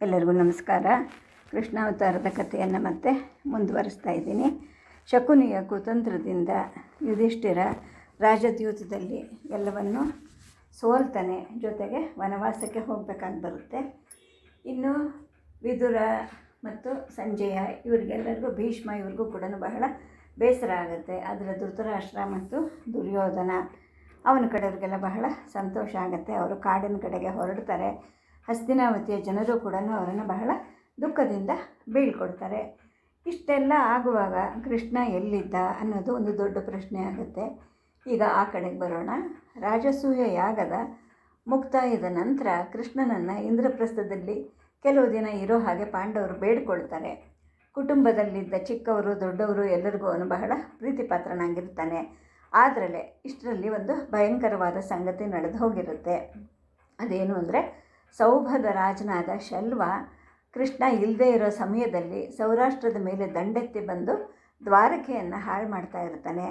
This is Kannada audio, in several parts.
ಎಲ್ಲರಿಗೂ ನಮಸ್ಕಾರ. ಕೃಷ್ಣಾವತಾರದ ಕಥೆಯನ್ನು ಮತ್ತೆ ಮುಂದುವರಿಸ್ತಾ ಇದ್ದೀನಿ. ಶಕುನಿಯ ಕುತಂತ್ರದಿಂದ ಯುಧಿಷ್ಠಿರ ರಾಜದ್ಯೂತದಲ್ಲಿ ಎಲ್ಲವನ್ನು ಸೋಲ್ತಾನೆ ಜೊತೆಗೆ ವನವಾಸಕ್ಕೆ ಹೋಗಬೇಕಾಗಿ ಬರುತ್ತೆ. ಇನ್ನು ವಿದುರ ಮತ್ತು ಸಂಜಯ ಇವ್ರಿಗೆಲ್ಲರಿಗೂ ಭೀಷ್ಮ ಇವ್ರಿಗೂ ಕೂಡ ಬಹಳ ಬೇಸರ ಆಗುತ್ತೆ. ಅದರ ಧೃತರಾಷ್ಟ್ರ ಮತ್ತು ದುರ್ಯೋಧನ ಅವನ ಕಡೆಯವ್ರಿಗೆಲ್ಲ ಬಹಳ ಸಂತೋಷ ಆಗುತ್ತೆ. ಅವರು ಕಾಡಿನ ಕಡೆಗೆ ಹೊರಡ್ತಾರೆ. ಹಸ್ತಿನಾವತಿಯ ಜನರು ಕೂಡ ಅವರನ್ನು ಬಹಳ ದುಃಖದಿಂದ ಬೀಳ್ಕೊಡ್ತಾರೆ. ಇಷ್ಟೆಲ್ಲ ಆಗುವಾಗ ಕೃಷ್ಣ ಎಲ್ಲಿದ್ದ ಅನ್ನೋದು ಒಂದು ದೊಡ್ಡ ಪ್ರಶ್ನೆ ಆಗುತ್ತೆ. ಈಗ ಆ ಕಡೆಗೆ ಬರೋಣ. ರಾಜಸೂಯ ಯಾಗದ ಮುಕ್ತಾಯದ ನಂತರ ಕೃಷ್ಣನನ್ನು ಇಂದ್ರಪ್ರಸ್ಥದಲ್ಲಿ ಕೆಲವು ದಿನ ಇರೋ ಹಾಗೆ ಪಾಂಡವರು ಬೇಡ್ಕೊಳ್ತಾರೆ. ಕುಟುಂಬದಲ್ಲಿದ್ದ ಚಿಕ್ಕವರು, ದೊಡ್ಡವರು ಎಲ್ಲರಿಗೂ ಅವನು ಬಹಳ ಪ್ರೀತಿಪಾತ್ರನಾಗಿರ್ತಾನೆ. ಆದರಲ್ಲೇ ಇಷ್ಟರಲ್ಲಿ ಒಂದು ಭಯಂಕರವಾದ ಸಂಗತಿ ನಡೆದು ಹೋಗಿರುತ್ತೆ. ಅದೇನು ಅಂದರೆ ಸೌಭದ ರಾಜನಾದ ಶಲ್ವ ಕೃಷ್ಣ ಇಲ್ಲದೇ ಇರೋ ಸಮಯದಲ್ಲಿ ಸೌರಾಷ್ಟ್ರದ ಮೇಲೆ ದಂಡೆತ್ತಿ ಬಂದು ದ್ವಾರಕೆಯನ್ನು ಹಾಳು ಮಾಡ್ತಾ ಇರ್ತಾನೆ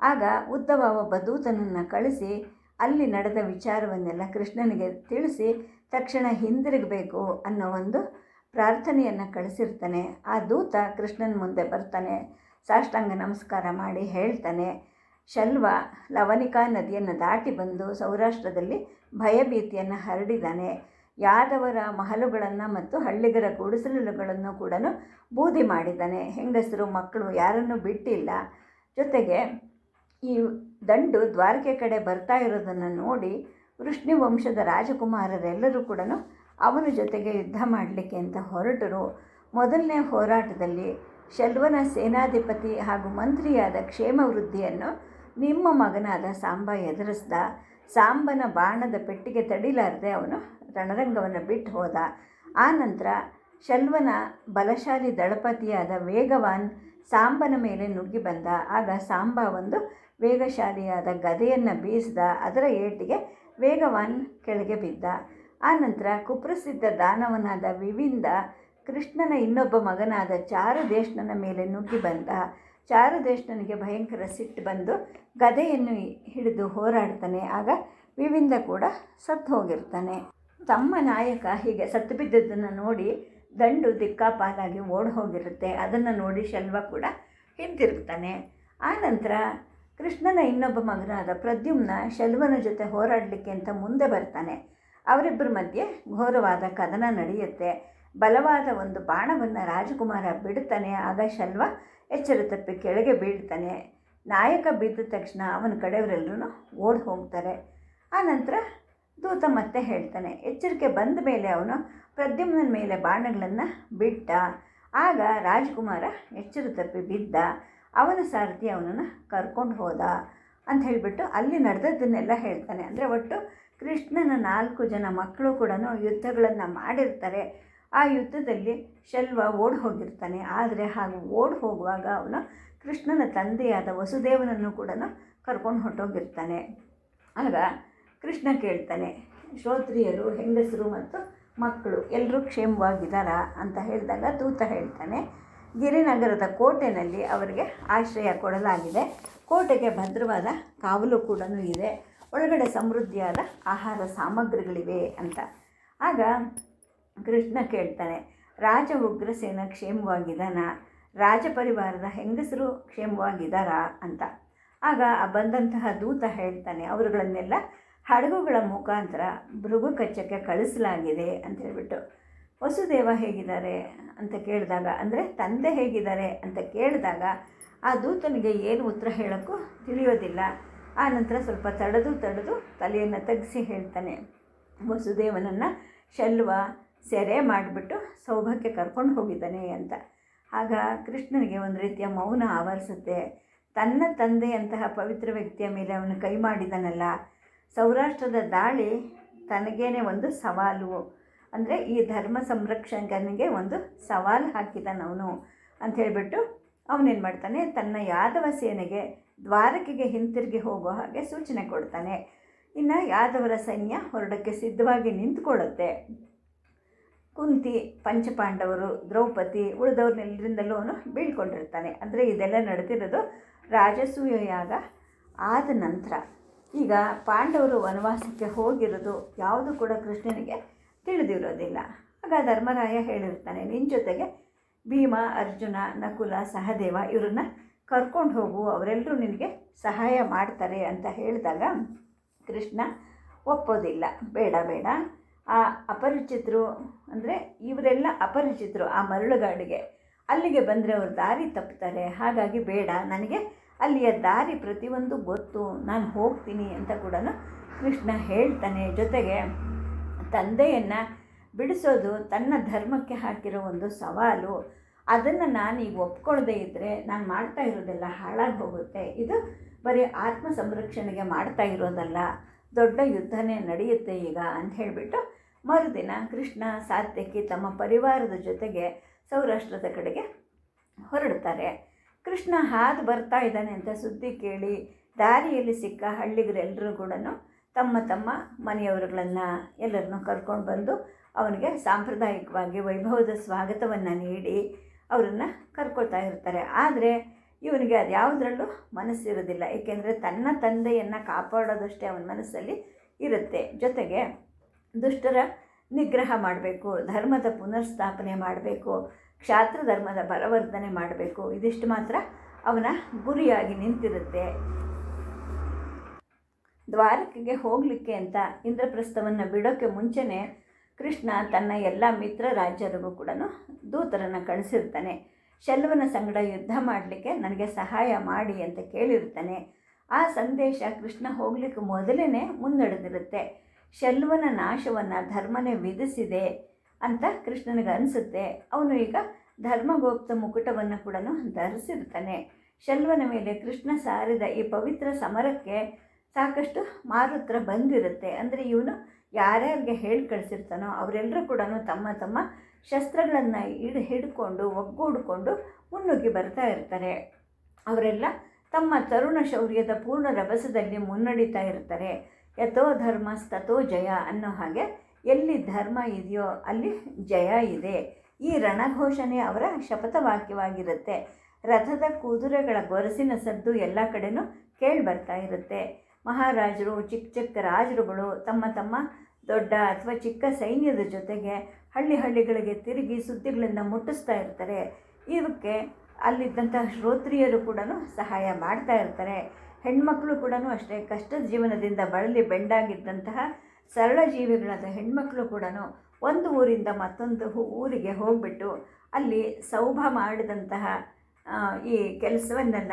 ಆಗ ಉದ್ದವ ಒಬ್ಬ ದೂತನನ್ನು ಕಳಿಸಿ ಅಲ್ಲಿ ನಡೆದ ವಿಚಾರವನ್ನೆಲ್ಲ ಕೃಷ್ಣನಿಗೆ ತಿಳಿಸಿ ತಕ್ಷಣ ಹಿಂದಿರುಗಬೇಕು ಅನ್ನೋ ಒಂದು ಪ್ರಾರ್ಥನೆಯನ್ನು ಕಳಿಸಿರ್ತಾನೆ. ಆ ದೂತ ಕೃಷ್ಣನ ಮುಂದೆ ಬರ್ತಾನೆ. ಸಾಷ್ಟಾಂಗ ನಮಸ್ಕಾರ ಮಾಡಿ ಹೇಳ್ತಾನೆ. ಶಲ್ವ ಲವನಿಕಾ ನದಿಯನ್ನು ದಾಟಿ ಬಂದು ಸೌರಾಷ್ಟ್ರದಲ್ಲಿ ಭಯಭೀತಿಯನ್ನು ಹರಡಿದ್ದಾನೆ ಯಾದವರ ಮಹಲುಗಳನ್ನು ಮತ್ತು ಹಳ್ಳಿಗರ ಗುಡಿಸಲುಗಳನ್ನು ಕೂಡ ಬೂದಿ ಮಾಡಿದ್ದಾನೆ. ಹೆಂಗಸರು, ಮಕ್ಕಳು ಯಾರನ್ನು ಬಿಟ್ಟಿಲ್ಲ. ಜೊತೆಗೆ ಈ ದಂಡು ದ್ವಾರಕೆ ಕಡೆ ಬರ್ತಾ ಇರೋದನ್ನು ನೋಡಿ ವೃಷ್ಣಿ ವಂಶದ ರಾಜಕುಮಾರರೆಲ್ಲರೂ ಕೂಡ ಅವನ ಜೊತೆಗೆ ಯುದ್ಧ ಮಾಡಲಿಕ್ಕೆ ಅಂತ ಹೊರಟರು. ಮೊದಲನೇ ಹೋರಾಟದಲ್ಲಿ ಶೆಲ್ವನ ಸೇನಾಧಿಪತಿ ಹಾಗೂ ಮಂತ್ರಿಯಾದ ಕ್ಷೇಮ ವೃದ್ಧಿಯನ್ನು ನಿಮ್ಮ ಮಗನಾದ ಸಾಂಬ ಎದುರಿಸ್ದ. ಸಾಂಬನ ಬಾಣದ ಪೆಟ್ಟಿಗೆ ತಡಿಲಾರದೆ ಅವನು ರಣರಂಗವನ್ನು ಬಿಟ್ಟು ಹೋದ. ಆ ನಂತರ ಶಲ್ವನ ಬಲಶಾಲಿ ದಳಪತಿಯಾದ ವೇಗವಾನ್ ಸಾಂಬನ ಮೇಲೆ ನುಗ್ಗಿ ಬಂದ. ಆಗ ಸಾಂಬ ಒಂದು ವೇಗಶಾಲಿಯಾದ ಗದೆಯನ್ನು ಬೀಸಿದ. ಅದರ ಏಟಿಗೆ ವೇಗವಾನ್ ಕೆಳಗೆ ಬಿದ್ದ. ಆ ನಂತರ ಕುಪ್ರಸಿದ್ಧ ದಾನವನಾದ ವಿವಿಂದ ಕೃಷ್ಣನ ಇನ್ನೊಬ್ಬ ಮಗನಾದ ಚಾರುದೇಶ್ನನ ಮೇಲೆ ನುಗ್ಗಿ ಬಂದ. ಚಾರುದೇಶ್ನನಿಗೆ ಭಯಂಕರ ಸಿಟ್ಟು ಬಂದು ಗದೆಯನ್ನು ಹಿಡಿದು ಹೋರಾಡ್ತಾನೆ. ಆಗ ವಿವಿಂದ ಕೂಡ ಸತ್ತು ಹೋಗಿರ್ತಾನೆ. ತಮ್ಮ ನಾಯಕ ಹೀಗೆ ಸತ್ತು ಬಿದ್ದದ್ದನ್ನು ನೋಡಿ ದಂಡು ದಿಕ್ಕಾಪಾಲಾಗಿ ಓಡಿ ಹೋಗಿರುತ್ತೆ. ಅದನ್ನು ನೋಡಿ ಶಲ್ವ ಕೂಡ ಹಿಂತಿರುಗ್ತಾನೆ. ಆ ನಂತರ ಕೃಷ್ಣನ ಇನ್ನೊಬ್ಬ ಮಗನಾದ ಪ್ರದ್ಯುಮ್ನ ಶಲ್ವನ ಜೊತೆ ಹೋರಾಡಲಿಕ್ಕೆ ಅಂತ ಮುಂದೆ ಬರ್ತಾನೆ. ಅವರಿಬ್ಬರ ಮಧ್ಯೆ ಘೋರವಾದ ಕದನ ನಡೆಯುತ್ತೆ. ಬಲವಾದ ಒಂದು ಬಾಣವನ್ನು ರಾಜಕುಮಾರ ಬಿಡ್ತಾನೆ. ಆಗ ಶಲ್ವ ಎಚ್ಚರ ತಪ್ಪಿ ಕೆಳಗೆ ಬೀಳ್ತಾನೆ. ನಾಯಕ ಬಿದ್ದ ತಕ್ಷಣ ಅವನ ಕಡೆಯವರೆಲ್ಲರೂ ಓಡಿ ಹೋಗ್ತಾರೆ. ಆ ನಂತರ ದೂತ ಮತ್ತೆ ಹೇಳ್ತಾನೆ, ಎಚ್ಚರಿಕೆ ಬಂದ ಮೇಲೆ ಅವನು ಪ್ರದ್ಯುಮ್ನ ಮೇಲೆ ಬಾಣಗಳನ್ನು ಬಿಟ್ಟ. ಆಗ ರಾಜಕುಮಾರ ಎಚ್ಚರ ತಪ್ಪಿ ಬಿದ್ದ. ಅವನ ಸಾರಥಿ ಅವನನ್ನು ಕರ್ಕೊಂಡು ಹೋದ ಅಂತ ಹೇಳಿಬಿಟ್ಟು ಅಲ್ಲಿ ನಡೆದದ್ದನ್ನೆಲ್ಲ ಹೇಳ್ತಾನೆ. ಅಂದರೆ ಒಟ್ಟು ಕೃಷ್ಣನ ನಾಲ್ಕು ಜನ ಮಕ್ಕಳು ಕೂಡ ಯುದ್ಧಗಳನ್ನು ಮಾಡಿರ್ತಾರೆ. ಆ ಯುದ್ಧದಲ್ಲಿ ಶಲ್ವ ಓಡಿ ಹೋಗಿರ್ತಾನೆ. ಆದರೆ ಹಾಗೆ ಓಡಿ ಹೋಗುವಾಗ ಅವನು ಕೃಷ್ಣನ ತಂದೆಯಾದ ವಸುದೇವನನ್ನು ಕೂಡ ಕರ್ಕೊಂಡು ಹೊರಟೋಗಿರ್ತಾನೆ. ಆಗ ಕೃಷ್ಣ ಕೇಳ್ತಾನೆ, ಶ್ರೋತ್ರಿಯರು, ಹೆಂಗಸರು ಮತ್ತು ಮಕ್ಕಳು ಎಲ್ಲರೂ ಕ್ಷೇಮವಾಗಿದ್ದಾರಾ? ಅಂತ ಹೇಳಿದಾಗ ದೂತ ಹೇಳ್ತಾನೆ, ಗಿರಿನಗರದ ಕೋಟೆಯಲ್ಲಿ ಅವರಿಗೆ ಆಶ್ರಯ ಕೊಡಲಾಗಿದೆ. ಕೋಟೆಗೆ ಭದ್ರವಾದ ಕಾವಲು ಕೂಡ ಇದೆ. ಒಳಗಡೆ ಸಮೃದ್ಧಿಯಾದ ಆಹಾರ ಸಾಮಗ್ರಿಗಳಿವೆ ಅಂತ. ಆಗ ಕೃಷ್ಣ ಕೇಳ್ತಾನೆ, ರಾಜ ಉಗ್ರಸೇನ ಕ್ಷೇಮವಾಗಿದ್ದಾನ? ರಾಜಪರಿವಾರದ ಹೆಂಗಸರು ಕ್ಷೇಮವಾಗಿದ್ದಾರಾ? ಅಂತ. ಆಗ ಬಂದಂತಹ ದೂತ ಹೇಳ್ತಾನೆ, ಅವರುಗಳನ್ನೆಲ್ಲ ಹಡಗುಗಳ ಮುಖಾಂತರ ಭೃಗು ಕಚ್ಚಕ್ಕೆ ಕಳಿಸಲಾಗಿದೆ ಅಂತ ಹೇಳ್ಬಿಟ್ಟು, ವಸುದೇವ ಹೇಗಿದ್ದಾರೆ ಅಂತ ಕೇಳಿದಾಗ, ಅಂದರೆ ತಂದೆ ಹೇಗಿದ್ದಾರೆ ಅಂತ ಕೇಳಿದಾಗ, ಆ ದೂತನಿಗೆ ಏನು ಉತ್ತರ ಹೇಳೋಕ್ಕೂ ತಿಳಿಯೋದಿಲ್ಲ. ಆ ನಂತರ ಸ್ವಲ್ಪ ತಡೆದು ತಡೆದು ತಲೆಯನ್ನು ತಗ್ಗಿಸಿ ಹೇಳ್ತಾನೆ, ವಸುದೇವನನ್ನು ಶಲ್ವ, ಸೆರೆ ಮಾಡಿಬಿಟ್ಟು ಸೌಭಾಗ್ಯ ಕರ್ಕೊಂಡು ಹೋಗಿದ್ದಾನೆ ಅಂತ. ಆಗ ಕೃಷ್ಣನಿಗೆ ಒಂದು ರೀತಿಯ ಮೌನ ಆವರಿಸುತ್ತೆ. ತನ್ನ ತಂದೆಯಂತಹ ಪವಿತ್ರ ವ್ಯಕ್ತಿಯ ಮೇಲೆ ಅವನು ಕೈ ಮಾಡಿದನಲ್ಲ ಸೌರಾಷ್ಟ್ರದ ದಾಳಿ ತನಗೇನೆ ಒಂದು ಸವಾಲು. ಅಂದರೆ ಈ ಧರ್ಮ ಸಂರಕ್ಷಕನಿಗೆ ಒಂದು ಸವಾಲು ಹಾಕಿದನವನು ಅಂತ ಹೇಳಿಬಿಟ್ಟು ಅವನೇನು ಮಾಡ್ತಾನೆ? ತನ್ನ ಯಾದವ ಸೇನೆಗೆ, ದ್ವಾರಕೆಗೆ ಹಿಂತಿರುಗಿ ಹೋಗೋ ಹಾಗೆ ಸೂಚನೆ ಕೊಡ್ತಾನೆ. ಇನ್ನು ಯಾದವರ ಸೈನ್ಯ ಹೊರಡಕ್ಕೆ ಸಿದ್ಧವಾಗಿ ನಿಂತ್ಕೊಳ್ಳುತ್ತೆ. ಕುಂತಿ, ಪಂಚಪಾಂಡವರು, ದ್ರೌಪದಿ ಉಳಿದವ್ರನ್ನೆಲ್ಲರಿಂದಲೂ ಅವನು ಬೀಳ್ಕೊಂಡಿರ್ತಾನೆ. ಅಂದರೆ ಇದೆಲ್ಲ ನಡೆದಿರೋದು ರಾಜಸೂಯ ಯಾಗ ಆದ ನಂತರ. ಈಗ ಪಾಂಡವರು ವನವಾಸಕ್ಕೆ ಹೋಗಿರೋದು ಯಾವುದು ಕೂಡ ಕೃಷ್ಣನಿಗೆ ತಿಳಿದಿರೋದಿಲ್ಲ ಆಗ ಧರ್ಮರಾಯ ಹೇಳಿರ್ತಾನೆ ನಿನ್ನ ಜೊತೆಗೆ ಭೀಮ, ಅರ್ಜುನ, ನಕುಲ, ಸಹದೇವ ಇವರನ್ನ ಕರ್ಕೊಂಡು ಹೋಗು, ಅವರೆಲ್ಲರೂ ನಿನಗೆ ಸಹಾಯ ಮಾಡ್ತಾರೆ ಅಂತ ಹೇಳಿದಾಗ ಕೃಷ್ಣ ಒಪ್ಪೋದಿಲ್ಲ ಬೇಡ ಬೇಡ. ಆ ಅಪರಿಚಿತರು ಅಂದರೆ ಇವರೆಲ್ಲ ಅಪರಿಚಿತರು, ಆ ಮರಳುಗಾಡಿಗೆ ಅಲ್ಲಿಗೆ ಬಂದರೆ ಅವ್ರು ದಾರಿ ತಪ್ಪುತ್ತಾರೆ, ಹಾಗಾಗಿ ಬೇಡ, ನನಗೆ ಅಲ್ಲಿಯ ದಾರಿ ಪ್ರತಿಯೊಂದು ಗೊತ್ತು. ನಾನು ಹೋಗ್ತೀನಿ ಅಂತ ಕೂಡ ಕೃಷ್ಣ ಹೇಳ್ತಾನೆ. ಜೊತೆಗೆ ತಂದೆಯನ್ನು ಬಿಡಿಸೋದು ತನ್ನ ಧರ್ಮಕ್ಕೆ ಹಾಕಿರೋ ಒಂದು ಸವಾಲು. ಅದನ್ನು ನಾನು ಈಗ ಒಪ್ಕೊಳ್ಳದೆ ಇದ್ದರೆ ನಾನು ಮಾಡ್ತಾ ಇರೋದೆಲ್ಲ ಹಾಳಾಗಿ ಹೋಗುತ್ತೆ ಇದು ಬರೀ ಆತ್ಮ ಸಂರಕ್ಷಣೆಗೆ ಮಾಡ್ತಾ ಇರೋದಲ್ಲ. ದೊಡ್ಡ ಯುದ್ಧನೇ ನಡೆಯುತ್ತೆ ಈಗ ಅಂತ ಹೇಳಿಬಿಟ್ಟು ಮರುದಿನ ಕೃಷ್ಣ ಸಾತ್ಯಕಿ ತಮ್ಮ ಪರಿವಾರದ ಜೊತೆಗೆ ಸೌರಾಷ್ಟ್ರದ ಕಡೆಗೆ ಹೊರಡ್ತಾರೆ. ಕೃಷ್ಣ ಹಾದು ಬರ್ತಾ ಇದ್ದಾನೆ ಅಂತ ಸುದ್ದಿ ಕೇಳಿ ದಾರಿಯಲ್ಲಿ ಸಿಕ್ಕ ಹಳ್ಳಿಗರೆಲ್ಲರೂ ಕೂಡ ತಮ್ಮ ತಮ್ಮ ಮನೆಯವರುಗಳನ್ನು ಎಲ್ಲರನ್ನೂ ಕರ್ಕೊಂಡು ಬಂದು ಅವನಿಗೆ ಸಾಂಪ್ರದಾಯಿಕವಾಗಿ ವೈಭವದ ಸ್ವಾಗತವನ್ನು ನೀಡಿ ಅವರನ್ನು ಕರ್ಕೊಳ್ತಾ ಇರ್ತಾರೆ. ಆದರೆ ಇವನಿಗೆ ಅದು ಯಾವುದರಲ್ಲೂ ಮನಸ್ಸಿರೋದಿಲ್ಲ. ಏಕೆಂದರೆ ತನ್ನ ತಂದೆಯನ್ನು ಕಾಪಾಡೋದಷ್ಟೇ ಅವನ ಮನಸ್ಸಲ್ಲಿ ಇರುತ್ತೆ. ಜೊತೆಗೆ ದುಷ್ಟರ ನಿಗ್ರಹ ಮಾಡಬೇಕು, ಧರ್ಮದ ಪುನರ್ಸ್ಥಾಪನೆ ಮಾಡಬೇಕು ಕ್ಷಾತ್ರ ಧರ್ಮದ ಬಲವರ್ಧನೆ ಮಾಡಬೇಕು. ಇದಿಷ್ಟು ಮಾತ್ರ ಅವನ ಗುರಿಯಾಗಿ ನಿಂತಿರುತ್ತೆ. ದ್ವಾರಕೆಗೆ ಹೋಗಲಿಕ್ಕೆ ಅಂತ ಇಂದ್ರಪ್ರಸ್ಥವನ್ನು ಬಿಡೋಕ್ಕೆ ಮುಂಚೆನೇ ಕೃಷ್ಣ ತನ್ನ ಎಲ್ಲ ಮಿತ್ರ ರಾಜ್ಯರಿಗೂ ಕೂಡ ದೂತರನ್ನು ಕಳಿಸಿರ್ತಾನೆ. ಶಲ್ವನ ಸಂಗಡ ಯುದ್ಧ ಮಾಡಲಿಕ್ಕೆ ನನಗೆ ಸಹಾಯ ಮಾಡಿ ಅಂತ ಕೇಳಿರ್ತಾನೆ. ಆ ಸಂದೇಶ ಕೃಷ್ಣ ಹೋಗಲಿಕ್ಕೆ ಮೊದಲೇ ಮುನ್ನಡೆದಿರುತ್ತೆ. ಶಲ್ವನ ನಾಶವನ್ನು ಧರ್ಮನೇ ವಿಧಿಸಿದೆ. ಅಂತ ಕೃಷ್ಣನಿಗೆ ಅನಿಸುತ್ತೆ. ಅವನು ಈಗ ಧರ್ಮಗೋಪ್ತ ಮುಕುಟವನ್ನು ಕೂಡ ಧರಿಸಿರ್ತಾನೆ. ಶಲ್ವನ ಮೇಲೆ ಕೃಷ್ಣ ಸಾರಿದ ಈ ಪವಿತ್ರ ಸಮರಕ್ಕೆ ಸಾಕಷ್ಟು ಮಾರುತ್ರ ಬಂದಿರುತ್ತೆ. ಅಂದರೆ ಇವನು ಯಾರ್ಯಾರಿಗೆ ಹೇಳಿ ಕಳಿಸಿರ್ತಾನೋ ಅವರೆಲ್ಲರೂ ಕೂಡ ತಮ್ಮ ತಮ್ಮ ಶಸ್ತ್ರಗಳನ್ನು ಹಿಡ್, ಹಿಡ್ಕೊಂಡು, ಒಗ್ಗೂಡಿಕೊಂಡು ಮುನ್ನುಗ್ಗಿ ಬರ್ತಾ ಇರ್ತಾರೆ. ಅವರೆಲ್ಲ ತಮ್ಮ ತರುಣ ಶೌರ್ಯದ ಪೂರ್ಣ ರಭಸದಲ್ಲಿ ಮುನ್ನಡೀತಾ ಇರ್ತಾರೆ. ಯಥೋ ಧರ್ಮ ತಥೋ ಜಯ ಅನ್ನೋ ಹಾಗೆ ಎಲ್ಲಿ ಧರ್ಮ ಇದೆಯೋ ಅಲ್ಲಿ ಜಯ ಇದೆ. ಈ ರಣಘೋಷಣೆ ಅವರ ಶಪಥವಾಕ್ಯವಾಗಿರುತ್ತೆ. ರಥದ ಕುದುರೆಗಳ ಗೊರಸಿನ ಸದ್ದು ಎಲ್ಲ ಕಡೆನೂ ಕೇಳಿ ಬರ್ತಾ ಇರುತ್ತೆ. ಮಹಾರಾಜರು, ಚಿಕ್ಕ ಚಿಕ್ಕ ರಾಜರುಗಳು ತಮ್ಮ ತಮ್ಮ ದೊಡ್ಡ ಅಥವಾ ಚಿಕ್ಕ ಸೈನ್ಯದ ಜೊತೆಗೆ ಹಳ್ಳಿ ಹಳ್ಳಿಗಳಿಗೆ ತಿರುಗಿ ಸುದ್ದಿಗಳನ್ನು ಮುಟ್ಟಿಸ್ತಾ ಇರ್ತಾರೆ. ಇದಕ್ಕೆ ಅಲ್ಲಿದ್ದಂಥ ಶ್ರೋತ್ರಿಯರು ಕೂಡ ಸಹಾಯ ಮಾಡ್ತಾ ಇರ್ತಾರೆ. ಹೆಣ್ಮಕ್ಳು ಕೂಡ ಅಷ್ಟೇ ಕಷ್ಟದ ಜೀವನದಿಂದ ಬಳಲಿ ಬೆಂಡಾಗಿದ್ದಂತಹ ಸರಳ ಜೀವಿಗಳಾದ ಹೆಣ್ಮಕ್ಳು ಕೂಡ ಒಂದು ಊರಿಂದ ಮತ್ತೊಂದು ಊರಿಗೆ ಹೋಗಿಬಿಟ್ಟು ಅಲ್ಲಿ ಸೌಭ ಮಾಡಿದಂತಹ ಈ ಕೆಲಸವನ್ನೆಲ್ಲ,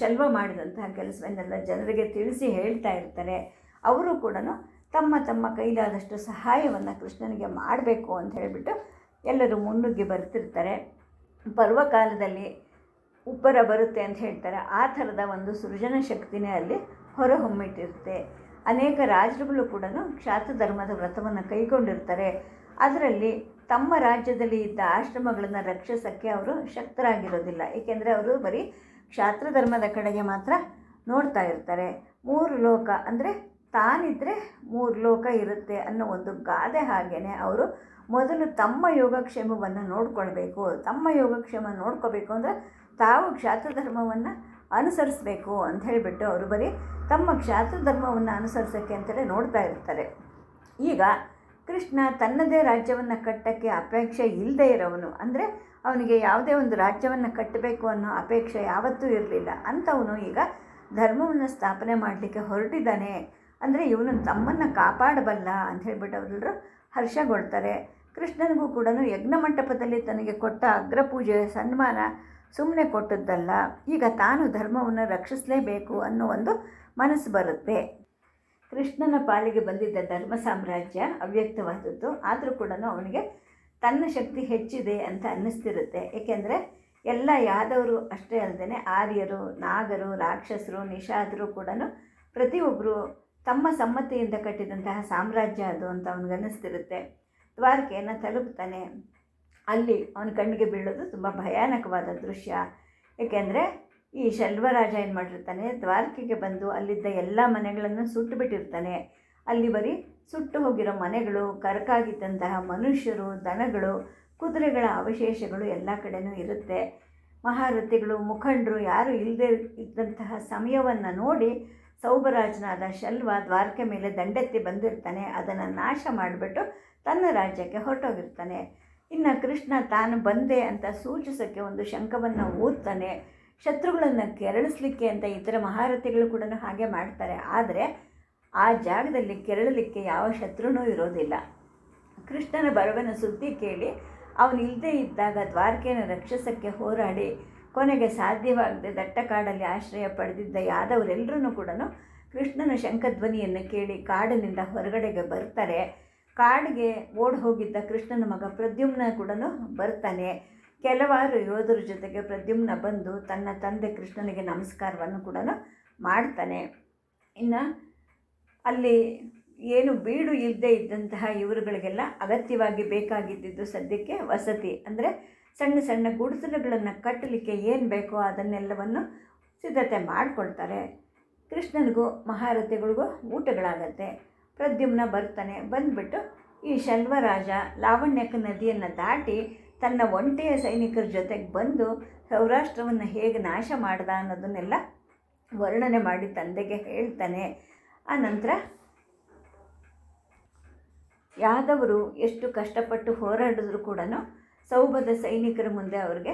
ಶಲ್ವ ಮಾಡಿದಂತಹ ಕೆಲಸವನ್ನೆಲ್ಲ ಜನರಿಗೆ ತಿಳಿಸಿ ಹೇಳ್ತಾ ಇರ್ತಾರೆ. ಅವರು ಕೂಡ ತಮ್ಮ ತಮ್ಮ ಕೈಲಾದಷ್ಟು ಸಹಾಯವನ್ನು ಕೃಷ್ಣನಿಗೆ ಮಾಡಬೇಕು ಅಂತ ಹೇಳಿಬಿಟ್ಟು ಎಲ್ಲರೂ ಮುನ್ನುಗ್ಗಿ ಬರ್ತಿರ್ತಾರೆ. ಪರ್ವಕಾಲದಲ್ಲಿ ಉಬ್ಬರ ಬರುತ್ತೆ ಅಂತ ಹೇಳ್ತಾರೆ. ಆ ಥರದ ಒಂದು ಸೃಜನ ಶಕ್ತಿನೇ ಅಲ್ಲಿ ಹೊರಹೊಮ್ಮಿಟ್ಟಿರುತ್ತೆ. ಅನೇಕ ರಾಜರುಗಳು ಕೂಡ ಕ್ಷಾತ್ರ ಧರ್ಮದ ವ್ರತವನ್ನು ಕೈಗೊಂಡಿರ್ತಾರೆ. ಅದರಲ್ಲಿ ತಮ್ಮ ರಾಜ್ಯದಲ್ಲಿ ಇದ್ದ ಆಶ್ರಮಗಳನ್ನು ರಕ್ಷಿಸೋಕ್ಕೆ ಅವರು ಶಕ್ತರಾಗಿರೋದಿಲ್ಲ. ಏಕೆಂದರೆ ಅವರು ಬರೀ ಕ್ಷಾತ್ರ ಧರ್ಮದ ಕಡೆಗೆ ಮಾತ್ರ ನೋಡ್ತಾ ಇರ್ತಾರೆ. ಮೂರು ಲೋಕ ಅಂದರೆ ತಾನಿದ್ದರೆ ಮೂರು ಲೋಕ ಇರುತ್ತೆ ಅನ್ನೋ ಒಂದು ಗಾದೆ ಹಾಗೇ ಅವರು ಮೊದಲು ತಮ್ಮ ಯೋಗಕ್ಷೇಮವನ್ನು ನೋಡ್ಕೊಳ್ಬೇಕು. ತಮ್ಮ ಯೋಗಕ್ಷೇಮ ನೋಡ್ಕೋಬೇಕು ಅಂದರೆ ತಾವು ಕ್ಷಾತ್ರ ಧರ್ಮವನ್ನು ಅನುಸರಿಸಬೇಕು ಅಂತ ಹೇಳಿಬಿಟ್ಟು ಅವರು ಬರೀ ತಮ್ಮ ಕ್ಷಾತ್ರ ಧರ್ಮವನ್ನು ಅನುಸರಿಸೋಕ್ಕೆ ಅಂತಲೇ ನೋಡ್ತಾ ಇರ್ತಾರೆ. ಈಗ ಕೃಷ್ಣ ತನ್ನದೇ ರಾಜ್ಯವನ್ನು ಕಟ್ಟಕ್ಕೆ ಅಪೇಕ್ಷೆ ಇಲ್ಲದೇ ಇರೋವನು. ಅಂದರೆ ಅವನಿಗೆ ಯಾವುದೇ ಒಂದು ರಾಜ್ಯವನ್ನು ಕಟ್ಟಬೇಕು ಅನ್ನೋ ಅಪೇಕ್ಷೆ ಯಾವತ್ತೂ ಇರಲಿಲ್ಲ. ಅಂಥವನು ಈಗ ಧರ್ಮವನ್ನು ಸ್ಥಾಪನೆ ಮಾಡಲಿಕ್ಕೆ ಹೊರಟಿದ್ದಾನೆ. ಅಂದರೆ ಇವನು ತಮ್ಮನ್ನು ಕಾಪಾಡಬಲ್ಲ ಅಂತ ಹೇಳಿಬಿಟ್ಟು ಅವರೆಲ್ಲರೂ ಹರ್ಷಗೊಳ್ತಾರೆ. ಕೃಷ್ಣನಿಗೂ ಕೂಡ ಯಜ್ಞ ಮಂಟಪದಲ್ಲಿ ತನಗೆ ಕೊಟ್ಟ ಅಗ್ರಪೂಜೆ ಸನ್ಮಾನ ಸುಮ್ಮನೆ ಕೊಟ್ಟದ್ದಲ್ಲ, ಈಗ ತಾನು ಧರ್ಮವನ್ನು ರಕ್ಷಿಸಲೇಬೇಕು ಅನ್ನೋ ಒಂದು ಮನಸ್ಸು ಬರುತ್ತೆ. ಕೃಷ್ಣನ ಪಾಲಿಗೆ ಬಂದಿದ್ದ ಧರ್ಮ ಸಾಮ್ರಾಜ್ಯ ಅವ್ಯಕ್ತವಾದದ್ದು. ಆದರೂ ಕೂಡ ಅವನಿಗೆ ತನ್ನ ಶಕ್ತಿ ಹೆಚ್ಚಿದೆ ಅಂತ ಅನ್ನಿಸ್ತಿರುತ್ತೆ. ಏಕೆಂದರೆ ಎಲ್ಲ ಯಾದವರು ಅಷ್ಟೇ ಅಲ್ಲದೆ ಆರ್ಯರು, ನಾಗರು, ರಾಕ್ಷಸರು, ನಿಷಾದರು ಕೂಡ ಪ್ರತಿಯೊಬ್ಬರು ತಮ್ಮ ಸಮ್ಮತಿಯಿಂದ ಕಟ್ಟಿದಂತಹ ಸಾಮ್ರಾಜ್ಯ ಅದು ಅಂತ ಅವನಿಗನ್ನಿಸ್ತಿರುತ್ತೆ ದ್ವಾರಕೆಯನ್ನು ತಲುಪ್ತಾನೆ. ಅಲ್ಲಿ ಅವನ ಕಣ್ಣಿಗೆ ಬೀಳೋದು ತುಂಬ ಭಯಾನಕವಾದ ದೃಶ್ಯ. ಏಕೆಂದರೆ ಈ ಶಲ್ವರಾಜ ಏನು ಮಾಡಿರ್ತಾನೆ, ದ್ವಾರಕೆಗೆ ಬಂದು ಅಲ್ಲಿದ್ದ ಎಲ್ಲ ಮನೆಗಳನ್ನು ಸುಟ್ಟು ಬಿಟ್ಟಿರ್ತಾನೆ. ಅಲ್ಲಿ ಬರೀ ಸುಟ್ಟು ಹೋಗಿರೋ ಮನೆಗಳು, ಕರಕಾಗಿದ್ದಂತಹ ಮನುಷ್ಯರು, ದನಗಳು, ಕುದುರೆಗಳ ಅವಶೇಷಗಳು ಎಲ್ಲ ಕಡೆನೂ ಇರುತ್ತೆ. ಮಹಾರಥಿಗಳು, ಮುಖಂಡರು ಯಾರು ಇಲ್ಲದೆ ಇದ್ದಂತಹ ಸಮಯವನ್ನು ನೋಡಿ ಸೌಭರಾಜನಾದ ಶಲ್ವ ದ್ವಾರಕೆ ಮೇಲೆ ದಂಡೆತ್ತಿ ಬಂದಿರ್ತಾನೆ. ಅದನ್ನು ನಾಶ ಮಾಡಿಬಿಟ್ಟು ತನ್ನ ರಾಜ್ಯಕ್ಕೆ ಹೊರಟೋಗಿರ್ತಾನೆ. ಇನ್ನು ಕೃಷ್ಣ ತಾನು ಬಂದೆ ಅಂತ ಸೂಚಿಸೋಕ್ಕೆ ಒಂದು ಶಂಖವನ್ನು ಓದ್ತಾನೆ ಶತ್ರುಗಳನ್ನು ಕೆರಳಿಸ್ಲಿಕ್ಕೆ ಅಂತ ಇತರ ಮಹಾರಥಿಗಳು ಕೂಡ ಹಾಗೆ ಮಾಡ್ತಾರೆ. ಆದರೆ ಆ ಜಾಗದಲ್ಲಿ ಕೆರಳಲಿಕ್ಕೆ ಯಾವ ಶತ್ರುನೂ ಇರೋದಿಲ್ಲ. ಕೃಷ್ಣನ ಬರವನ ಸುದ್ದಿ ಕೇಳಿ ಅವನು ಇಲ್ಲದೇ ಇದ್ದಾಗ ದ್ವಾರಕೆಯನ್ನು ರಕ್ಷಿಸೋಕ್ಕೆ ಹೋರಾಡಿ ಕೊನೆಗೆ ಸಾಧ್ಯವಾಗದೆ ದಟ್ಟ ಕಾಡಲ್ಲಿ ಆಶ್ರಯ ಪಡೆದಿದ್ದ ಯಾದವರೆಲ್ಲರೂ ಕೂಡ ಕೃಷ್ಣನ ಶಂಖಧ್ವನಿಯನ್ನು ಕೇಳಿ ಕಾಡಿನಿಂದ ಹೊರಗಡೆಗೆ ಬರ್ತಾರೆ. ಕಾಡಿಗೆ ಓಡಿ ಹೋಗಿದ್ದ ಕೃಷ್ಣನ ಮಗ ಪ್ರದ್ಯುಮ್ನ ಕೂಡ ಬರ್ತಾನೆ. ಕೆಲವಾರು ಯೋಧರ ಜೊತೆಗೆ ಪ್ರದ್ಯುಮ್ನ ಬಂದು ತನ್ನ ತಂದೆ ಕೃಷ್ಣನಿಗೆ ನಮಸ್ಕಾರವನ್ನು ಕೂಡ ಮಾಡ್ತಾನೆ. ಇನ್ನು ಅಲ್ಲಿ ಏನು ಬೀಡು ಇಲ್ಲದೆ ಇದ್ದಂತಹ ಇವರುಗಳಿಗೆಲ್ಲ ಅಗತ್ಯವಾಗಿ ಬೇಕಾಗಿದ್ದಿದ್ದು ಸದ್ಯಕ್ಕೆ ವಸತಿ. ಅಂದರೆ ಸಣ್ಣ ಸಣ್ಣ ಗುಡಿಸಲುಗಳನ್ನು ಕಟ್ಟಲಿಕ್ಕೆ ಏನು ಬೇಕೋ ಅದನ್ನೆಲ್ಲವನ್ನು ಸಿದ್ಧತೆ ಮಾಡಿಕೊಳ್ತಾರೆ. ಕೃಷ್ಣನಿಗೂ ಮಹಾರಥಿಗಳಿಗೂ ಊಟಗಳಾಗತ್ತೆ. ಪ್ರದ್ಯುಮ್ನ ಬರ್ತಾನೆ ಬಂದ್ಬಿಟ್ಟು ಈ ಶಲ್ವರಾಜ ಲಾವಣ್ಯಕ ನದಿಯನ್ನು ದಾಟಿ ತನ್ನ ಒಂಟೆಯ ಸೈನಿಕರ ಜೊತೆಗೆ ಬಂದು ಸೌರಾಷ್ಟ್ರವನ್ನು ಹೇಗೆ ನಾಶ ಮಾಡ್ದ ಅನ್ನೋದನ್ನೆಲ್ಲ ವರ್ಣನೆ ಮಾಡಿ ತಂದೆಗೆ ಹೇಳ್ತಾನೆ. ಆ ನಂತರ ಯಾದವರು ಎಷ್ಟು ಕಷ್ಟಪಟ್ಟು ಹೋರಾಡಿದ್ರು ಕೂಡ ಸೌಭದ ಸೈನಿಕರ ಮುಂದೆ ಅವ್ರಿಗೆ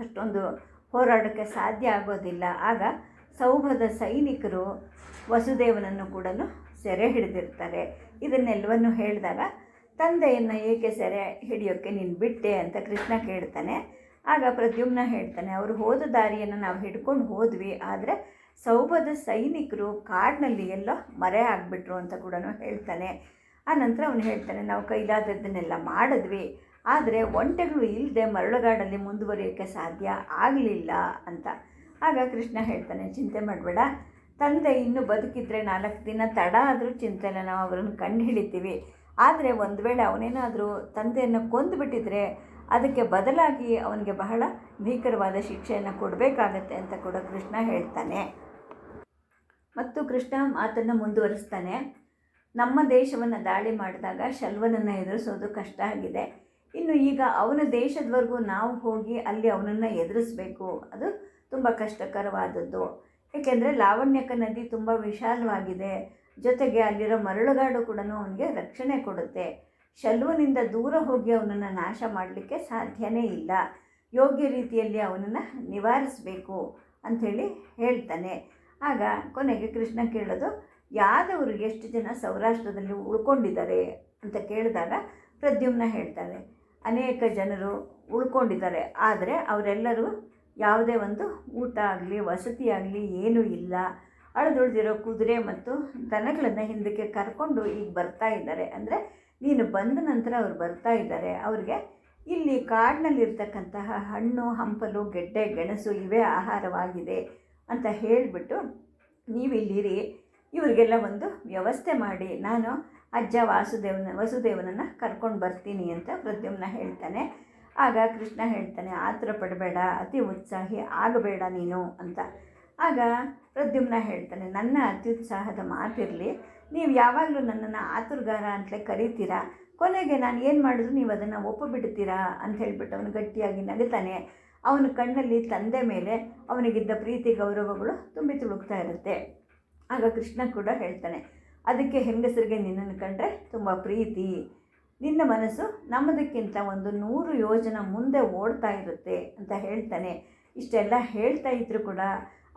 ಅಷ್ಟೊಂದು ಹೋರಾಡೋಕ್ಕೆ ಸಾಧ್ಯ ಆಗೋದಿಲ್ಲ. ಆಗ ಸೌಭದ ಸೈನಿಕರು ವಸುದೇವನನ್ನು ಕೂಡ ಸೆರೆ ಹಿಡಿದಿರ್ತಾರೆ. ಇದನ್ನೆಲ್ಲವನ್ನು ಹೇಳಿದಾಗ, ತಂದೆಯನ್ನು ಏಕೆ ಸೆರೆ ಹಿಡಿಯೋಕ್ಕೆ ನೀನು ಬಿಟ್ಟೆ? ಅಂತ ಕೃಷ್ಣ ಕೇಳ್ತಾನೆ. ಆಗ ಪ್ರದ್ಯುಮ್ನ ಹೇಳ್ತಾನೆ, ಅವರು ಹೋದ ದಾರಿಯನ್ನು ನಾವು ಹಿಡ್ಕೊಂಡು ಹೋದ್ವಿ, ಆದರೆ ಸೌಭದ ಸೈನಿಕರು ಕಾಡಿನಲ್ಲಿ ಎಲ್ಲೋ ಮರೆ ಆಗಿಬಿಟ್ರು ಅಂತ ಕೂಡ ಹೇಳ್ತಾನೆ. ಆ ನಂತರ ಅವನು ಹೇಳ್ತಾನೆ, ನಾವು ಕೈಲಾದದ್ದನ್ನೆಲ್ಲ ಮಾಡಿದ್ವಿ, ಆದರೆ ಒಂಟೆಗಳು ಇಲ್ಲದೆ ಮರಳುಗಾಡಲ್ಲಿ ಮುಂದುವರಿಯೋಕ್ಕೆ ಸಾಧ್ಯ ಆಗಲಿಲ್ಲ ಅಂತ. ಆಗ ಕೃಷ್ಣ ಹೇಳ್ತಾನೆ, ಚಿಂತೆ ಮಾಡಬೇಡ. ತಂದೆ ಇನ್ನೂ ಬದುಕಿದ್ರೆ ನಾಲ್ಕು ದಿನ ತಡ ಆದರೂ ಚಿಂತೆಲ್ಲ ನಾವು ಅವರನ್ನು ಕಂಡು ಹಿಡಿತೀವಿ. ಆದರೆ ಒಂದು ವೇಳೆ ಅವನೇನಾದರೂ ತಂದೆಯನ್ನು ಕೊಂದುಬಿಟ್ಟಿದ್ರೆ ಅದಕ್ಕೆ ಬದಲಾಗಿ ಅವನಿಗೆ ಬಹಳ ಭೀಕರವಾದ ಶಿಕ್ಷೆಯನ್ನು ಕೊಡಬೇಕಾಗತ್ತೆ ಅಂತ ಕೂಡ ಕೃಷ್ಣ ಹೇಳ್ತಾನೆ. ಮತ್ತು ಕೃಷ್ಣ ಮಾತನ್ನು ಮುಂದುವರಿಸ್ತಾನೆ. ನಮ್ಮ ದೇಶವನ್ನು ದಾಳಿ ಮಾಡಿದಾಗ ಶಲ್ವನನ್ನು ಎದುರಿಸೋದು ಕಷ್ಟ ಆಗಿದೆ. ಇನ್ನು ಈಗ ಅವನ ದೇಶದವರೆಗೂ ನಾವು ಹೋಗಿ ಅಲ್ಲಿ ಅವನನ್ನು ಎದುರಿಸಬೇಕು. ಅದು ತುಂಬ ಕಷ್ಟಕರವಾದದ್ದು. ಏಕೆಂದರೆ ಲಾವಣ್ಯಕ ನದಿ ತುಂಬ ವಿಶಾಲವಾಗಿದೆ. ಜೊತೆಗೆ ಅಲ್ಲಿರೋ ಮರಳುಗಾಡು ಕೂಡ ಅವನಿಗೆ ರಕ್ಷಣೆ ಕೊಡುತ್ತೆ. ಶಲ್ವನಿಂದ ದೂರ ಹೋಗಿ ಅವನನ್ನು ನಾಶ ಮಾಡಲಿಕ್ಕೆ ಸಾಧ್ಯನೇ ಇಲ್ಲ. ಯೋಗ್ಯ ರೀತಿಯಲ್ಲಿ ಅವನನ್ನು ನಿವಾರಿಸಬೇಕು ಅಂಥೇಳಿ ಹೇಳ್ತಾನೆ. ಆಗ ಕೊನೆಗೆ ಕೃಷ್ಣ ಕೇಳೋದು ಯಾದವರು ಎಷ್ಟು ಜನ ಸೌರಾಷ್ಟ್ರದಲ್ಲಿ ಉಳ್ಕೊಂಡಿದ್ದಾರೆ? ಅಂತ ಕೇಳಿದಾಗ ಪ್ರದ್ಯುಮ್ನ ಹೇಳ್ತಾರೆ ಅನೇಕ ಜನರು ಉಳ್ಕೊಂಡಿದ್ದಾರೆ. ಆದರೆ ಅವರೆಲ್ಲರೂ ಯಾವುದೇ ಒಂದು ಊಟ ಆಗಲಿ, ವಸತಿ ಆಗಲಿ ಏನೂ ಇಲ್ಲ. ಅಳದುಳಿದಿರೋ ಕುದುರೆ ಮತ್ತು ದನಗಳನ್ನು ಹಿಂದಕ್ಕೆ ಕರ್ಕೊಂಡು ಈಗ ಬರ್ತಾ ಇದ್ದಾರೆ. ಅಂದರೆ ನೀನು ಬಂದ ನಂತರ ಅವ್ರು ಬರ್ತಾ ಇದ್ದಾರೆ. ಅವ್ರಿಗೆ ಇಲ್ಲಿ ಕಾಡಿನಲ್ಲಿರ್ತಕ್ಕಂತಹ ಹಣ್ಣು, ಹಂಪಲು, ಗೆಡ್ಡೆ, ಗೆಣಸು ಇವೇ ಆಹಾರವಾಗಿದೆ ಅಂತ ಹೇಳಿಬಿಟ್ಟು ನೀವಿಲ್ಲಿರಿ. ಇವರಿಗೆಲ್ಲ ಒಂದು ವ್ಯವಸ್ಥೆ ಮಾಡಿ. ನಾನು ಅಜ್ಜ ವಾಸುದೇವನ, ವಸುದೇವನನ್ನು ಕರ್ಕೊಂಡು ಬರ್ತೀನಿ ಅಂತ ಪ್ರದ್ಯುಮ್ನ ಹೇಳ್ತಾನೆ. ಆಗ ಕೃಷ್ಣ ಹೇಳ್ತಾನೆ ಆತರ ಪಡಬೇಡ, ಅತಿ ಉತ್ಸಾಹಿ ಆಗಬೇಡ ನೀನು ಅಂತ. ಆಗ ಪ್ರದ್ಯುಮ್ನ ಹೇಳ್ತಾನೆ, ನನ್ನ ಅತ್ಯುತ್ಸಾಹದ ಮಾತಿರಲಿ, ನೀವು ಯಾವಾಗಲೂ ನನ್ನನ್ನು ಆತುರ್ಗಾರ ಅಂತಲೇ ಕರೀತೀರಾ? ಕೊನೆಗೆ ನಾನು ಏನು ಮಾಡಿದ್ರು ನೀವು ಅದನ್ನು ಒಪ್ಪುಬಿಡ್ತೀರಾ? ಅಂತ ಹೇಳಿಬಿಟ್ಟು ಅವನು ಗಟ್ಟಿಯಾಗಿ ನಗುತ್ತಾನೆ ಅವನ ಕಣ್ಣಲ್ಲಿ ತಂದೆ ಮೇಲೆ ಅವನಿಗಿದ್ದ ಪ್ರೀತಿ, ಗೌರವಗಳು ತುಂಬಿ ತುಳುಕ್ತಾ ಇರುತ್ತೆ. ಆಗ ಕೃಷ್ಣ ಕೂಡ ಹೇಳ್ತಾನೆ, ಅದಕ್ಕೆ ಹೆಂಗಸರಿಗೆ ನಿನ್ನನ್ನು ಕಂಡ್ರೆ ತುಂಬ ಪ್ರೀತಿ. ನಿನ್ನ ಮನಸ್ಸು ನಮ್ಮದಕ್ಕಿಂತ ಒಂದು ನೂರು ಯೋಜನ ಮುಂದೆ ಓಡ್ತಾ ಇರುತ್ತೆ ಅಂತ ಹೇಳ್ತಾನೆ. ಇಷ್ಟೆಲ್ಲ ಹೇಳ್ತಾ ಇದ್ದರೂ ಕೂಡ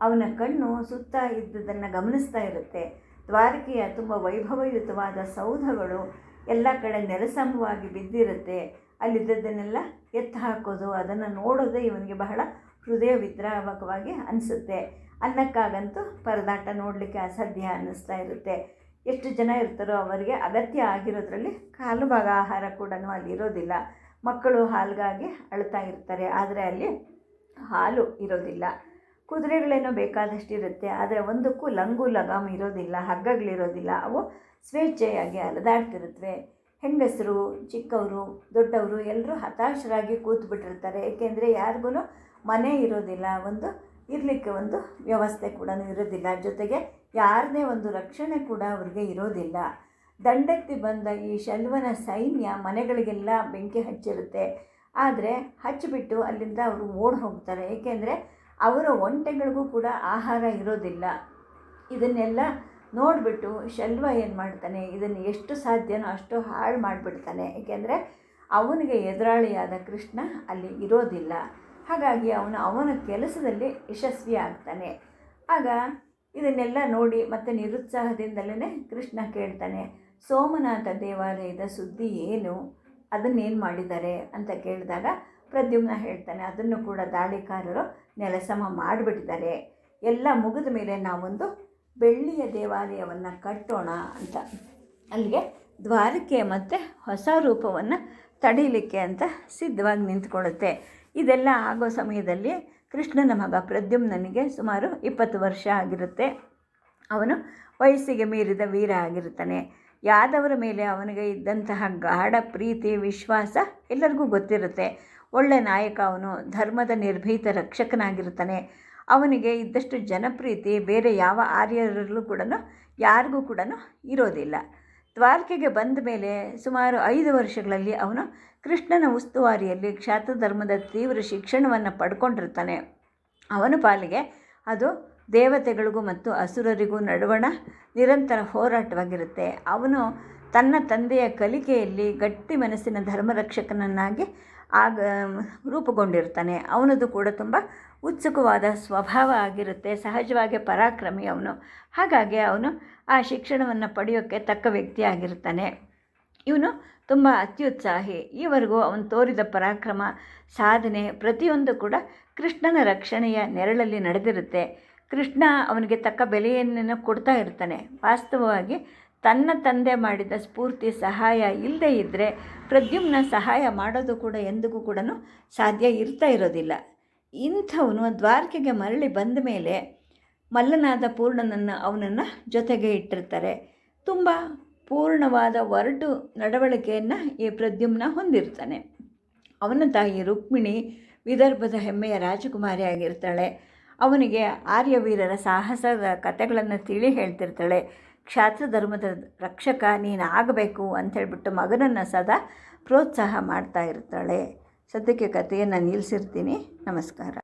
ಅವನ ಕಣ್ಣು ಸುತ್ತ ಇದ್ದುದನ್ನು ಗಮನಿಸ್ತಾ ಇರುತ್ತೆ. ದ್ವಾರಕೆಯ ತುಂಬ ವೈಭವಯುತವಾದ ಸೌಧಗಳು ಎಲ್ಲ ಕಡೆ ನೆಲಸಮವಾಗಿ ಬಿದ್ದಿರುತ್ತೆ. ಅಲ್ಲಿದ್ದದ್ದನ್ನೆಲ್ಲ ಎತ್ತು ಹಾಕೋದು, ಅದನ್ನು ನೋಡೋದೇ ಇವನಿಗೆ ಬಹಳ ಹೃದಯ ವಿದ್ರಾವಕವಾಗಿ ಅನಿಸುತ್ತೆ. ಅನ್ನಕ್ಕಾಗಂತೂ ಪರದಾಟ ನೋಡಲಿಕ್ಕೆ ಅಸಾಧ್ಯ ಅನ್ನಿಸ್ತಾ ಇರುತ್ತೆ. ಎಷ್ಟು ಜನ ಇರ್ತಾರೋ ಅವರಿಗೆ ಅಗತ್ಯ ಆಗಿರೋದ್ರಲ್ಲಿ ಕಾಲು ಭಾಗ ಆಹಾರ ಕೂಡ ಅಲ್ಲಿರೋದಿಲ್ಲ ಮಕ್ಕಳು ಹಾಲಿಗಾಗಿ ಅಳ್ತಾ ಇರ್ತಾರೆ. ಆದರೆ ಅಲ್ಲಿ ಹಾಲು ಇರೋದಿಲ್ಲ. ಕುದುರೆಗಳೇನೋ ಬೇಕಾದಷ್ಟು ಇರುತ್ತೆ ಆದರೆ ಒಂದಕ್ಕೂ ಲಂಗು ಲಗಾಮ್ ಇರೋದಿಲ್ಲ, ಹಗ್ಗಗಳಿರೋದಿಲ್ಲ. ಅವು ಸ್ವೇಚ್ಛೆಯಾಗಿ ಅಲದಾಡ್ತಿರುತ್ತವೆ ಹೆಂಗಸರು, ಚಿಕ್ಕವರು, ದೊಡ್ಡವರು ಎಲ್ಲರೂ ಹತಾಶರಾಗಿ ಕೂತ್ಬಿಟ್ಟಿರ್ತಾರೆ. ಏಕೆಂದರೆ ಯಾರಿಗೂ ಮನೆ ಇರೋದಿಲ್ಲ. ಒಂದು ಇರಲಿಕ್ಕೆ ಒಂದು ವ್ಯವಸ್ಥೆ ಕೂಡ ಇರೋದಿಲ್ಲ. ಜೊತೆಗೆ ಯಾರದೇ ಒಂದು ರಕ್ಷಣೆ ಕೂಡ ಅವ್ರಿಗೆ ಇರೋದಿಲ್ಲ. ದಂಡೆತ್ತಿ ಬಂದ ಈ ಶಲ್ವನ ಸೈನ್ಯ ಮನೆಗಳಿಗೆಲ್ಲ ಬೆಂಕಿ ಹಚ್ಚಿರುತ್ತೆ. ಆದರೆ ಹಚ್ಚಿಬಿಟ್ಟು ಅಲ್ಲಿಂದ ಅವರು ಓಡ್ ಹೋಗ್ತಾರೆ. ಏಕೆಂದರೆ ಅವರ ಒಂಟೆಗಳಿಗೂ ಕೂಡ ಆಹಾರ ಇರೋದಿಲ್ಲ. ಇದನ್ನೆಲ್ಲ ನೋಡಿಬಿಟ್ಟು ಶಲ್ವ ಏನು ಮಾಡ್ತಾನೆ? ಇದನ್ನು ಎಷ್ಟು ಸಾಧ್ಯನೋ ಅಷ್ಟು ಹಾಳು ಮಾಡಿಬಿಡ್ತಾನೆ. ಏಕೆಂದರೆ ಅವನಿಗೆ ಎದುರಾಳಿಯಾದ ಕೃಷ್ಣ ಅಲ್ಲಿ ಇರೋದಿಲ್ಲ. ಹಾಗಾಗಿ ಅವನು ಅವನ ಕೆಲಸದಲ್ಲಿ ಯಶಸ್ವಿ ಆಗ್ತಾನೆ. ಆಗ ಇದನ್ನೆಲ್ಲ ನೋಡಿ ಮತ್ತೆ ನಿರುತ್ಸಾಹದಿಂದಲೇ ಕೃಷ್ಣ ಕೇಳ್ತಾನೆ, ಸೋಮನಾಥ ದೇವಾಲಯದ ಸುದ್ದಿ ಏನು? ಅದನ್ನೇನು ಮಾಡಿದ್ದಾರೆ? ಅಂತ ಕೇಳಿದಾಗ ಪ್ರದ್ಯುಮ್ನ ಹೇಳ್ತಾನೆ, ಅದನ್ನು ಕೂಡ ದಾಳಿಕಾರರು ನೆಲಸಮ ಮಾಡಿಬಿಟ್ಟಿದ್ದಾರೆ. ಎಲ್ಲ ಮುಗಿದ ಮೇಲೆ ನಾವೊಂದು ಬೆಳ್ಳಿಯ ದೇವಾಲಯವನ್ನು ಕಟ್ಟೋಣ ಅಂತ. ಅಲ್ಲಿಗೆ ದ್ವಾರಕೆ ಮತ್ತು ಹೊಸ ರೂಪವನ್ನು ತಡೀಲಿಕ್ಕೆ ಅಂತ ಸಿದ್ಧವಾಗಿ ನಿಂತ್ಕೊಳ್ಳುತ್ತೆ. ಇದೆಲ್ಲ ಆಗೋ ಸಮಯದಲ್ಲಿ ಕೃಷ್ಣನ ಮಗ ಪ್ರದ್ಯುಮ್ನನಿಗೆ ಸುಮಾರು ಇಪ್ಪತ್ತು ವರ್ಷ ಆಗಿರುತ್ತೆ. ಅವನು ವಯಸ್ಸಿಗೆ ಮೀರಿದ ವೀರ ಆಗಿರುತ್ತಾನೆ ಯಾದವರ ಮೇಲೆ ಅವನಿಗೆ ಇದ್ದಂತಹ ಗಾಢ ಪ್ರೀತಿ, ವಿಶ್ವಾಸ ಎಲ್ಲರಿಗೂ ಗೊತ್ತಿರುತ್ತೆ. ಒಳ್ಳೆ ನಾಯಕ ಅವನು, ಧರ್ಮದ ನಿರ್ಭೀತ ರಕ್ಷಕನಾಗಿರ್ತಾನೆ. ಅವನಿಗೆ ಇದ್ದಷ್ಟು ಜನಪ್ರೀತಿ, ಬೇರೆ ಯಾವ ಆರ್ಯರಲ್ಲೂ ಕೂಡ ಯಾರಿಗೂ ಕೂಡ ಇರೋದಿಲ್ಲ. ದ್ವಾರಕೆಗೆ ಬಂದ ಮೇಲೆ ಸುಮಾರು ಐದು ವರ್ಷಗಳಲ್ಲಿ ಅವನು ಕೃಷ್ಣನ ಉಸ್ತುವಾರಿಯಲ್ಲಿ ಕ್ಷಾತ್ರ ಧರ್ಮದ ತೀವ್ರ ಶಿಕ್ಷಣವನ್ನು ಪಡ್ಕೊಂಡಿರ್ತಾನೆ. ಅವನ ಪಾಲಿಗೆ ಅದು ದೇವತೆಗಳಿಗೂ ಮತ್ತು ಅಸುರರಿಗೂ ನಡುವಣ ನಿರಂತರ ಹೋರಾಟವಾಗಿರುತ್ತೆ. ಅವನು ತನ್ನ ತಂದೆಯ ಕಲಿಕೆಯಲ್ಲಿ ಗಟ್ಟಿ ಮನಸ್ಸಿನ ಧರ್ಮರಕ್ಷಕನನ್ನಾಗಿ ಆಗ, ರೂಪುಗೊಂಡಿರ್ತಾನೆ. ಅವನದು ಕೂಡ ತುಂಬ ಉತ್ಸುಕವಾದ ಸ್ವಭಾವ ಆಗಿರುತ್ತೆ. ಸಹಜವಾಗಿ ಪರಾಕ್ರಮಿ ಅವನು. ಹಾಗಾಗಿ ಅವನು ಆ ಶಿಕ್ಷಣವನ್ನು ಪಡೆಯೋಕ್ಕೆ ತಕ್ಕ ವ್ಯಕ್ತಿ ಆಗಿರ್ತಾನೆ ಇವನು ತುಂಬ ಅತ್ಯುತ್ಸಾಹಿ. ಈವರೆಗೂ ಅವನು ತೋರಿದ ಪರಾಕ್ರಮ, ಸಾಧನೆ ಪ್ರತಿಯೊಂದು ಕೂಡ ಕೃಷ್ಣನ ರಕ್ಷಣೆಯ ನೆರಳಲ್ಲಿ ನಡೆದಿರುತ್ತೆ. ಕೃಷ್ಣ ಅವನಿಗೆ ತಕ್ಕ ಬೆಲೆಯನ್ನು ಕೊಡ್ತಾ ಇರ್ತಾನೆ. ವಾಸ್ತವವಾಗಿ ತನ್ನ ತಂದೆ ಮಾಡಿದ ಸ್ಫೂರ್ತಿ, ಸಹಾಯ ಇಲ್ಲದೇ ಇದ್ದರೆ ಪ್ರದ್ಯುಮ್ನ ಸಹಾಯ ಮಾಡೋದು ಕೂಡ ಎಂದಿಗೂ ಕೂಡ ಸಾಧ್ಯ ಇರ್ತಾ ಇರೋದಿಲ್ಲ. ಇಂಥವನು ದ್ವಾರಕೆಗೆ ಮರಳಿ ಬಂದ ಮೇಲೆ ಮಲ್ಲನಾದ ಪೂರ್ಣನನ್ನು ಅವನನ್ನು ಜೊತೆಗೆ ಇಟ್ಟಿರ್ತಾರೆ. ತುಂಬ ಪೂರ್ಣವಾದ ಒರಟು ನಡವಳಿಕೆಯನ್ನು ಈ ಪ್ರದ್ಯುಮ್ನ ಹೊಂದಿರ್ತಾನೆ. ಅವನ ತಾಯಿ ರುಕ್ಮಿಣಿ ವಿದರ್ಭದ ಹೆಮ್ಮೆಯ ರಾಜಕುಮಾರಿ ಆಗಿರ್ತಾಳೆ. ಅವನಿಗೆ ಆರ್ಯವೀರರ ಸಾಹಸದ ಕಥೆಗಳನ್ನು ತಿಳಿ ಹೇಳ್ತಿರ್ತಾಳೆ. ಕ್ಷಾತ್ರ ಧರ್ಮದ ರಕ್ಷಕ, ನೀನು ಆಗಬೇಕು ಅಂಥೇಳ್ಬಿಟ್ಟು ಮಗನನ್ನು ಸದಾ ಪ್ರೋತ್ಸಾಹ ಮಾಡ್ತಾ ಇರ್ತಾಳೆ. ಸದ್ಯಕ್ಕೆ ಕಥೆಯನ್ನು ನಿಲ್ಲಿಸಿರ್ತೀನಿ ನಮಸ್ಕಾರ.